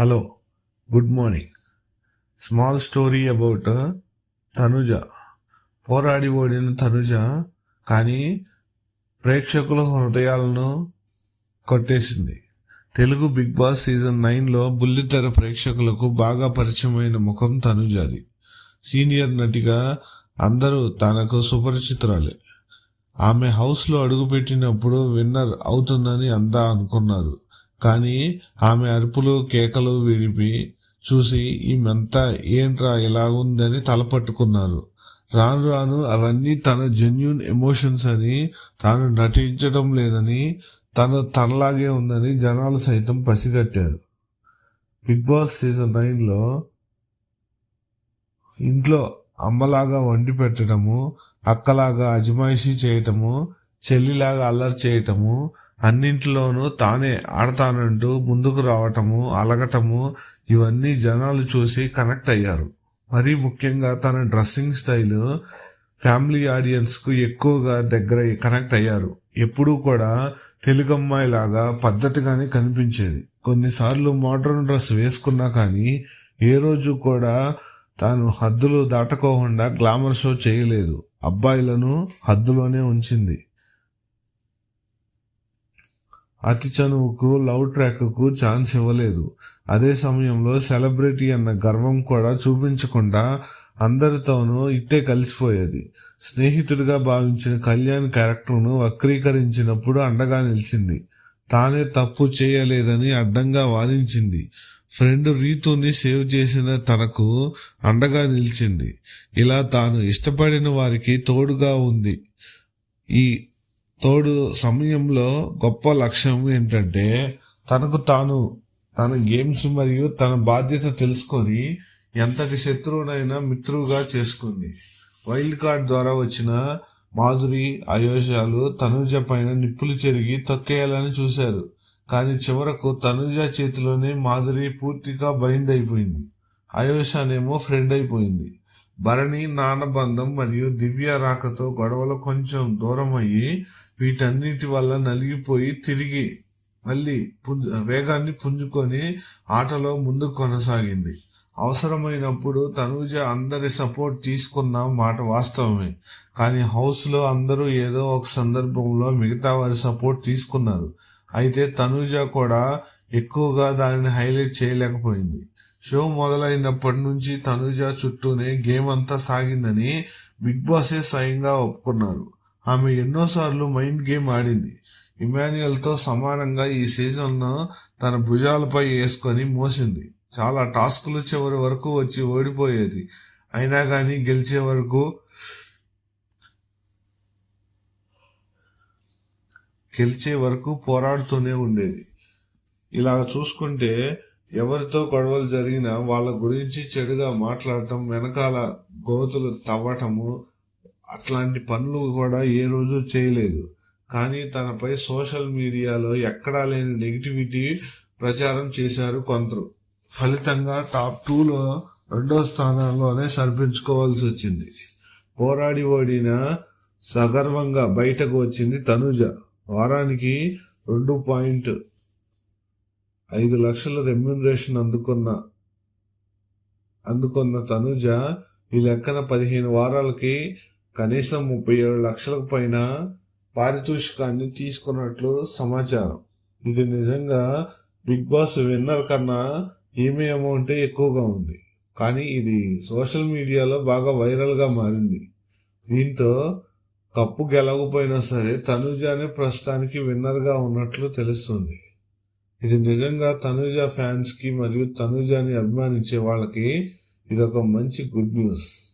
Hello good morning small story about Tanuja పోరాడి ఓడిన తనుజ కానీ ప్రేక్షకుల హృదయాలను కొట్టేసింది. తెలుగు బిగ్ బాస్ సీజన్ నైన్లో బుల్లితెర ప్రేక్షకులకు బాగా పరిచయమైన ముఖం తనుజాది సీనియర్ నటిగా అందరూ తనకు సుపరిచితురాలే. ఆమె హౌస్లో అడుగుపెట్టినప్పుడు విన్నర్ అవుతుందని అంతా అనుకున్నారు. కానీ ఆమె అరుపులు కేకలు విడిపి చూసి ఈమెంతా ఏంట్రా ఇలా ఉందని తలపట్టుకున్నారు రాను రాను అవన్నీ తన జెన్యున్ ఎమోషన్స్ అని తాను నటించడం లేదని తను తనలాగే ఉందని జనాలు సైతం పసిగట్టారు. బిగ్ బాస్ సీజన్ నైన్లో ఇంట్లో అమ్మలాగా వండి పెట్టడము అక్కలాగా అజమాయిషీ చేయటము చెల్లిలాగా అల్లరి చేయటము అన్నింటిలోనూ తానే ఆడతానంటూ ముందుకు రావటము అలగటము ఇవన్నీ జనాలు చూసి కనెక్ట్ అయ్యారు. మరీ ముఖ్యంగా తన డ్రెస్సింగ్ స్టైల్ ఫ్యామిలీ ఆడియన్స్కు ఎక్కువగా దగ్గర కనెక్ట్ అయ్యారు. ఎప్పుడూ కూడా తెలుగమ్మాయి లాగా పద్ధతిగానే కనిపించేది. కొన్నిసార్లు మోడర్న్ డ్రెస్ వేసుకున్నా కానీ ఏ రోజు కూడా తాను హద్దులు దాటకోకుండా గ్లామర్ షో చేయలేదు. అబ్బాయిలను హద్దులోనే ఉంచింది. అతి చనువుకు లవ్ ట్రాక్కు ఛాన్స్ ఇవ్వలేదు. అదే సమయంలో సెలబ్రిటీ అన్న గర్వం కూడా చూపించకుండా అందరితోనూ ఇట్టే కలిసిపోయేది. స్నేహితుడిగా భావించిన కళ్యాణ్ క్యారెక్టర్ను వక్రీకరించినప్పుడు అండగా నిలిచింది. తానే తప్పు చేయలేదని అడ్డంగా వాదించింది. ఫ్రెండ్ రీతుని సేవ్ చేసిన తనకు అండగా నిలిచింది. ఇలా తాను ఇష్టపడిన వారికి తోడుగా ఉంది. ఈ తోడు సమయంలో గొప్ప లక్ష్యం ఏంటంటే తనకు తాను తన గేమ్స్ మరియు తన బాధ్యత తెలుసుకొని ఎంతటి శత్రువునైనా మిత్రువుగా చేసుకుంది. వైల్డ్ కార్డ్ ద్వారా వచ్చిన మాధురి అయోషాలు తనుజ పైన నిప్పులు చెరిగి తొక్కేయాలని చూశారు. కానీ చివరకు తనుజ చేతిలోనే మాధురి పూర్తిగా బైండ్ అయిపోయింది. అయోషానేమో ఫ్రెండ్ అయిపోయింది. భరణి నానబంధం మరియు దివ్య రాకతో గొడవలు కొంచెం దూరం అయ్యి వీటన్నిటి వల్ల నలిగిపోయి తిరిగి మళ్ళీ పుంజు వేగాన్ని పుంజుకొని ఆటలో ముందు కొనసాగింది. అవసరమైనప్పుడు తనూజ అందరి సపోర్ట్ తీసుకున్న మాట వాస్తవమే. కానీ హౌస్లో అందరూ ఏదో ఒక సందర్భంలో మిగతా వారి సపోర్ట్ తీసుకున్నారు. అయితే తనూజ కూడా ఎక్కువగా దానిని హైలైట్ చేయలేకపోయింది. షో మొదలైనప్పటి నుంచి తనూజ చుట్టూనే గేమ్ అంతా సాగిందని బిగ్ బాసే స్వయంగా ఒప్పుకున్నారు. ఆమె ఎన్నోసార్లు మైండ్ గేమ్ ఆడింది. ఇమాన్యుయల్తో సమానంగా ఈ సీజన్ను తన భుజాలపై వేసుకొని మోసింది. చాలా టాస్కులు చివరి వరకు వచ్చి ఓడిపోయేది. అయినా కానీ గెలిచే వరకు గెలిచే వరకు పోరాడుతూనే ఉండేది. ఇలా చూసుకుంటే ఎవరితో గొడవలు జరిగినా వాళ్ళ గురించి చెడుగా మాట్లాడటం వెనకాల గోతులు తవ్వటము అట్లాంటి పనులు కూడా ఏ రోజు చేయలేదు. కానీ తనపై సోషల్ మీడియాలో ఎక్కడా లేని నెగిటివిటీ ప్రచారం చేశారు కొందరు. ఫలితంగా టాప్ టూలో రెండో స్థానంలోనే సరిపించుకోవాల్సి వచ్చింది. పోరాడి ఓడిన సగర్వంగా బయటకు వచ్చింది తనుజ. వారానికి రెండు పాయింట్ ఐదు లక్షల రెమ్యునరేషన్ అందుకున్న అందుకున్న తనుజ ఈ లెక్కన పదిహేను వారాలకి కనీసం ముప్పై ఏడు లక్షలకు పైన పారితోషికాన్ని తీసుకున్నట్లు సమాచారం. ఇది నిజంగా బిగ్ బాస్ విన్నర్ కన్నా ఈమె అమౌంటే ఎక్కువగా ఉంది. కానీ ఇది సోషల్ మీడియాలో బాగా వైరల్గా మారింది. దీంతో కప్పు గెలవకపోయినా సరే తనుజానే ప్రస్తుతానికి విన్నర్గా ఉన్నట్లు తెలుస్తుంది. ఇది నిజంగా తనుజ ఫ్యాన్స్కి మరియు తనుజాని అభిమానించే వాళ్ళకి ఇది ఒక మంచి good news.